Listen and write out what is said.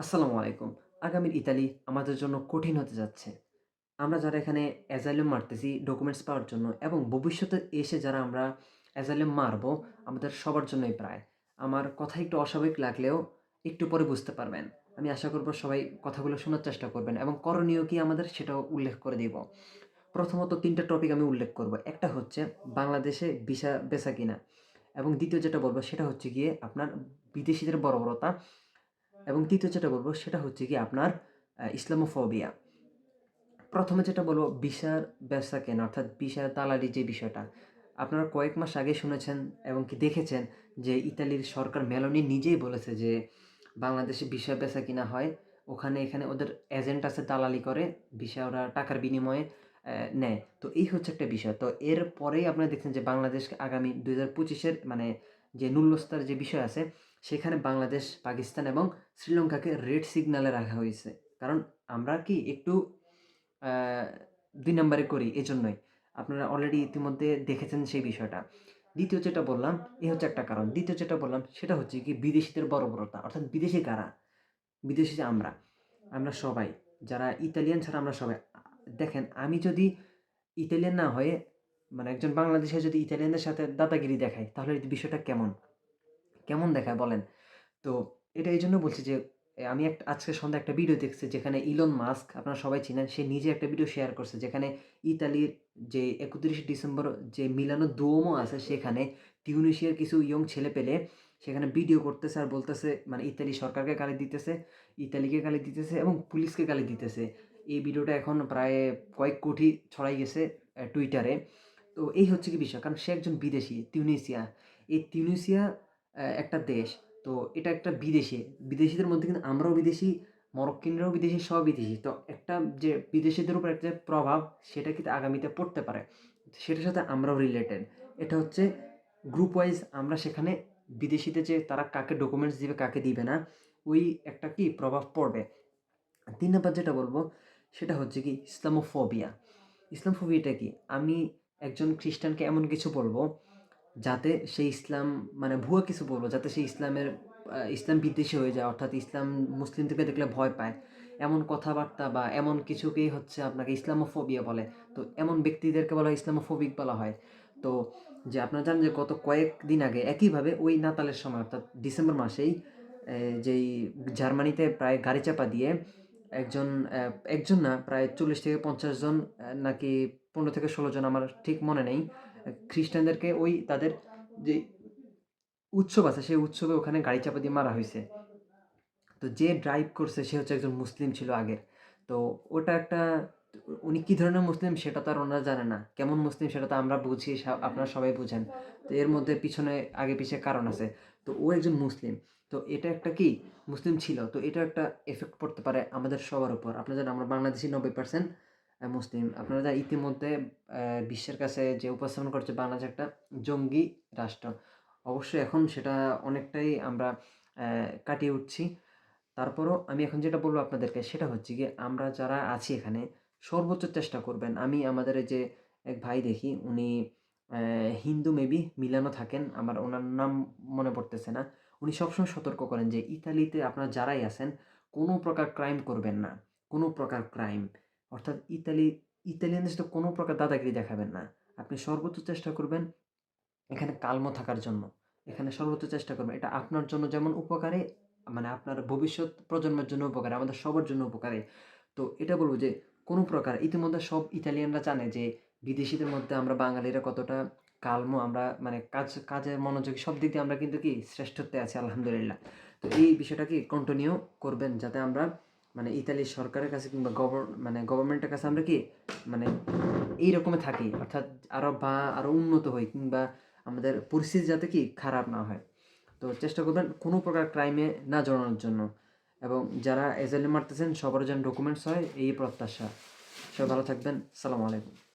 আসসালামু আলাইকুম। আগামীর ইতালি আমাদের জন্য কঠিন হতে যাচ্ছে। আমরা যারা এখানে অ্যাজাইলাম মারতেছি ডকুমেন্টস পাওয়ার জন্য এবং ভবিষ্যতে এসে যারা আমরা অ্যাজাইলাম মারবো, আমাদের সবার জন্যই প্রায়। আমার কথা একটু অস্বাভাবিক লাগলেও একটু পরে বুঝতে পারবেন। আমি আশা করব সবাই কথাগুলো শোনার চেষ্টা করবেন এবং করণীয় কি আমাদের সেটাও উল্লেখ করে দিব। প্রথমত ৩ টা টপিক আমি উল্লেখ করব। একটা হচ্ছে বাংলাদেশে ভিসা বেচা কিনা এবং দ্বিতীয় যেটা বলব সেটা হচ্ছে গিয়ে আপনার বিদেশীদের বর্বরতা এবং তৃতীয় যেটা বলব সেটা হচ্ছে কি আপনার ইসলামোফোবিয়া। প্রথমে যেটা বলব ভিসার বেচা-কেনা অর্থাৎ ভিসার দালালি যে বিষয়টা। আপনারা কয়েক মাস আগে শুনেছেন এবং কি দেখেছেন যে ইতালির সরকার মেলোনি নিজেই বলেছে যে বাংলাদেশে ভিসা বেচা-কিনা হয়। ওখানে এখানে ওদের এজেন্ট আছে দালালি করে। ভিসা ওরা টাকার বিনিময়ে নেয়। তো এই হচ্ছে একটা বিষয়। তো এর পরেই আপনারা দেখছেন যে বাংলাদেশ আগামী ২০২৫ এর মানে যে নুল্যস্তার যে বিষয় আছে সেখানে বাংলাদেশ, পাকিস্তান এবং শ্রীলঙ্কাকে রেড সিগনালে রাখা হয়েছে। কারণ আমরা কি একটু ২ নাম্বারি করি এজন্যই। আপনারা অলরেডি ইতিমধ্যে দেখেছেন সেই বিষয়টা। দ্বিতীয় যেটা বললাম, এ হচ্ছে একটা কারণ। দ্বিতীয় যেটা বললাম সেটা হচ্ছে কি বিদেশীদের বর্বরতা। অর্থাৎ বিদেশি কারা? বিদেশি যে আমরা। আমরা সবাই। যারা ইতালিয়ান ছাড়া আমরা সবাই। দেখেন আমি যদি ইতালিয়ান না হয়ে মানে একজন বাংলাদেশে যদি ইতালিয়ানদের সাথে দাদাগিরি দেখায় তাহলে বিষয়টা কেমন? কেমন দেখায় বলেন? তো এটা এই জন্য বলছি যে আমি একটা আজকে সন্ধ্যা একটা ভিডিও দেখছি যেখানে ইলন মাস্ক আপনারা সবাই চিনেন। সে নিজে একটা ভিডিও শেয়ার করছে যেখানে ইতালির যে ৩১ ডিসেম্বর যে মিলানো দুওমো আছে সেখানে টিউনিশিয়ার কিছু ইয়ং ছেলে পেলে সেখানে ভিডিও করতেছে আর বলতেছে মানে ইতালি সরকারকে গালি দিতেছে, ইতালিকে গালি দিতেছে এবং পুলিশকে গালি দিতেছে। এই ভিডিওটা এখন প্রায় কয়েক কোটি ছড়াই গেছে টুইটারে। তো এই হচ্ছে কি বিষয়। কারণ সে একজন বিদেশি তিউনিসিয়া। এই তিউনিসিয়া একটা দেশ। তো এটা একটা বিদেশি বিদেশিদের মধ্যে কিন্তু আমরাও বিদেশি মরক্কিনরাও বিদেশি সব বিদেশি তো একটা যে বিদেশিদের উপর একটা প্রভাব সেটা কিন্তু আগামীতে পড়তে পারে। সেটার সাথে আমরাও রিলেটেড। এটা হচ্ছে গ্রুপ ওয়াইজ আমরা সেখানে বিদেশিতে যে তারা কাকে ডকুমেন্টস দিবে, কাকে দিবে না, ওই একটা কি প্রভাব পড়বে। তিন নাম্বার যেটা বলব সেটা হচ্ছে কি ইসলামোফোবিয়া। ইসলামোফোবিয়াটা কি? আমি একজন খ্রিস্টানকে এমন কিছু বলব, যাতে সে ইসলাম মানে ভুয়া কিছু বলব, যাতে সে ইসলামের ইসলাম বিদ্বেষী হয়ে যায়। অর্থাৎ ইসলাম মুসলিমদেরকে দেখলে ভয় পায়। এমন কথাবার্তা বা এমন কিছুকেই হচ্ছে আপনাকে ইসলামোফোবিয়া বলে। তো এমন ব্যক্তিদেরকে বলা হয় ইসলামোফোবিক বলা হয়। তো যে আপনারা জানেন যে গত কয়েকদিন আগে একইভাবে ওই নাতালের সময়, অর্থাৎ ডিসেম্বর মাসেই যেই জার্মানিতে প্রায় গাড়ি চাপা দিয়ে একজন একজন না, প্রায় ৪০ থেকে ৫০ জন নাকি ১৫ থেকে ১৬ জন আমার ঠিক মনে নেই। খ্রিস্টানদেরকে ওই তাদের যে উৎসব আছে, সেই উৎসবে ওখানে গাড়ি চাপা দিয়ে মারা হয়েছে তো যে ড্রাইভ করছে, সে হচ্ছে একজন মুসলিম ছিল আগের। তো ওটা একটা, উনি কী ধরনের মুসলিম সেটা তো আর ওনারা জানে না। কেমন মুসলিম সেটা তো আমরা বুঝি আপনারা সবাই বুঝেন। তো এর মধ্যে পিছনে, আগে পিছে কারণ আছে। তো ও একজন মুসলিম। তো এটা একটা কি মুসলিম ছিল। তো এটা একটা এফেক্ট পড়তে পারে আমাদের সবার উপর। আপনারা জানেন আমরা বাংলাদেশী নব্বই পার্সেন্ট মুসলিম। আপনারা জানেন ইতিমধ্যে বিশ্বের কাছে যে উপস্থাপন করছে বাংলাদেশ একটা জঙ্গি রাষ্ট্র। অবশ্যই এখন সেটা অনেকটাই আমরা কাটিয়ে উঠছি। তারপরও আমি এখন যেটা বলব আপনাদেরকে সেটা হচ্ছে গিয়ে আমরা যারা আছি এখানে, সর্বোচ্চ চেষ্টা করবেন। আমি আমাদের যে এক ভাই দেখি, উনি হিন্দু মেবি মিলানো থাকেন। আমার ওনার নাম মনে পড়তেছে না। উনি সবসময় সতর্ক করেন যে ইতালিতে আপনারা যারাই আছেন, কোনো প্রকার ক্রাইম করবেন না। কোনো প্রকার ক্রাইম। অর্থাৎ ইতালি, ইতালিয়ানদের সাথে কোনো প্রকার দাদাগিরি দেখাবেন না। আপনি সর্বোচ্চ চেষ্টা করবেন এখানে কালম থাকার জন্য। এখানে সর্বোচ্চ চেষ্টা করবেন। এটা আপনার জন্য যেমন উপকারে মানে আপনার ভবিষ্যৎ প্রজন্মের জন্য উপকারে, আমাদের সবার জন্য উপকারে তো এটা বলব যে কোনো প্রকার, ইতিমধ্যে সব ইতালিয়ানরা জানে যে বিদেশিদের মধ্যে আমরা বাঙালিরা কতটা কালম আমরা মানে কাজ কাজে মনোযোগী, সব দিক দিয়ে আমরা কিন্তু কি শ্রেষ্ঠত্বে আছি, আলহামদুলিল্লাহ। তো এই বিষয়টা কি কন্টিনিউ করবেন যাতে আমরা মানে ইতালির সরকারের কাছে কিংবা গভর মানে গভর্নমেন্টের কাছে আমরা কি মানে এই রকমে থাকি। অর্থাৎ আরও বা আরও উন্নত হই কিংবা আমাদের পরিস্থিতি যাতে কি খারাপ না হয়। তো চেষ্টা করবেন কোনো প্রকার ক্রাইমে না জড়ানোর জন্য। এবং যারা এজাইলাম মারতেছেন, সবার যেন ডকুমেন্টস হয়, এই প্রত্যাশা। সবাই ভালো থাকবেন। আসসালামু আলাইকুম।